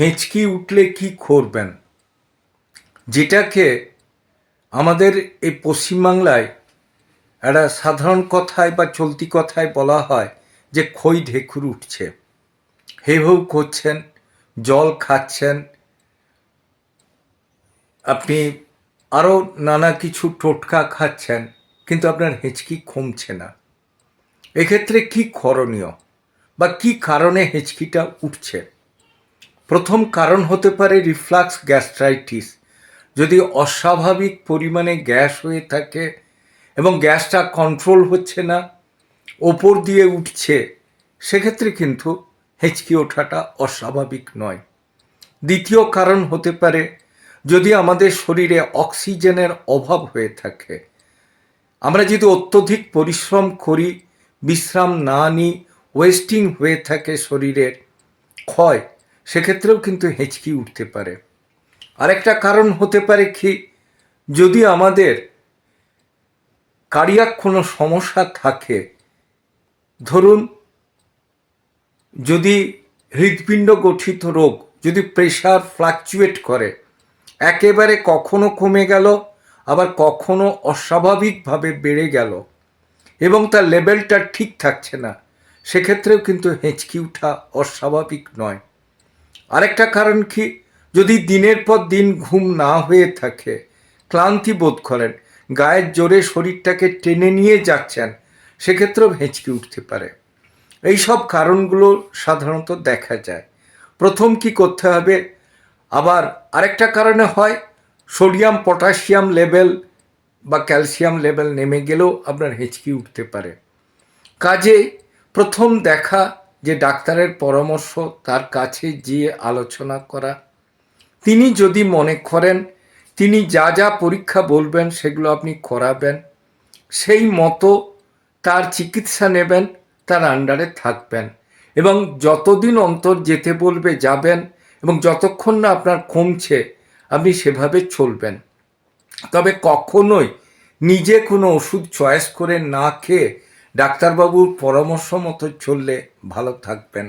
হেঁচকি উঠলে কি করবেন? যেটাকে আমাদের এই পশ্চিমবাংলায় একটা সাধারণ কথায় বা চলতি কথায় বলা হয় যে খই ঢেকুর উঠছে। হে হৌ করছেন, জল খাচ্ছেন। আপনি আরও নানা কিছু টোটকা খাচ্ছেন, কিন্তু আপনার হেঁচকি কমছে না। এক্ষেত্রে কি করণীয়? বা কি কারণে হেঁচকিটা উঠছে? প্রথম কারণ হতে পারে রিফ্লাক্স গ্যাস্ট্রাইটিস। যদি অস্বাভাবিক পরিমাণে গ্যাস হয়ে থাকে এবং গ্যাসটা কন্ট্রোল হচ্ছে না, ওপর দিয়ে উঠছে, সেক্ষেত্রে কিন্তু হেঁচকি ওঠাটা অস্বাভাবিক নয়। দ্বিতীয় কারণ হতে পারে যদি আমাদের শরীরে অক্সিজেনের অভাব হয়ে থাকে। আমরা যদি অত্যধিক পরিশ্রম করি, বিশ্রাম না নিই, ওয়েস্টিং হয়ে থাকে শরীরের ক্ষয় সেক্ষেত্রেও কিন্তু হেঁচকি উঠতে পারে। আরেকটা কারণ হতে পারে কি? যদি আমাদের কার্ডিয়াক কোনো সমস্যা থাকে, ধরুন যদি হৃৎপিণ্ড গঠিত রোগ, যদি প্রেশার ফ্লাকচুয়েট করে, একেবারে কখনো কমে গেল, আবার কখনো অস্বাভাবিকভাবে বেড়ে গেল এবং তার লেভেলটা ঠিক থাকছে না, সেক্ষেত্রেও কিন্তু হেঁচকি ওঠা অস্বাভাবিক নয়। আরেকটা কারণ কি? যদি দিনের পর দিন ঘুম না হয়ে থাকে, ক্লান্তি বোধ করেন, গায়ের জোরে শরীরটাকে টেনে নিয়ে যাচ্ছেন, সেক্ষেত্রেও হেঁচকি উঠতে পারে। এই সব কারণগুলো সাধারণত দেখা যায়। প্রথম কি করতে হবে? আবার আরেকটা কারণে হয়, সোডিয়াম, পটাশিয়াম লেভেল বা ক্যালসিয়াম লেভেল নেমে গেলেও আপনার হেঁচকি উঠতে পারে। কাজে প্রথম দেখা যে ডাক্তারের পরামর্শ তার কাছে গিয়ে আলোচনা করা। তিনি যদি মনে করেন, তিনি যা যা পরীক্ষা বলবেন সেগুলো আপনি করাবেন, সেই মতো তার চিকিৎসা নেবেন, তার আন্ডারে থাকবেন এবং যতদিন অন্তর যেতে বলবে যাবেন এবং যতক্ষণ না আপনার কমছে, আপনি সেভাবে চলবেন। তবে কখনোই নিজে কোনো ওষুধ চয়েস করে না খেয়ে ডাক্তারবাবুর পরামর্শ মতো চললে ভালো থাকবেন।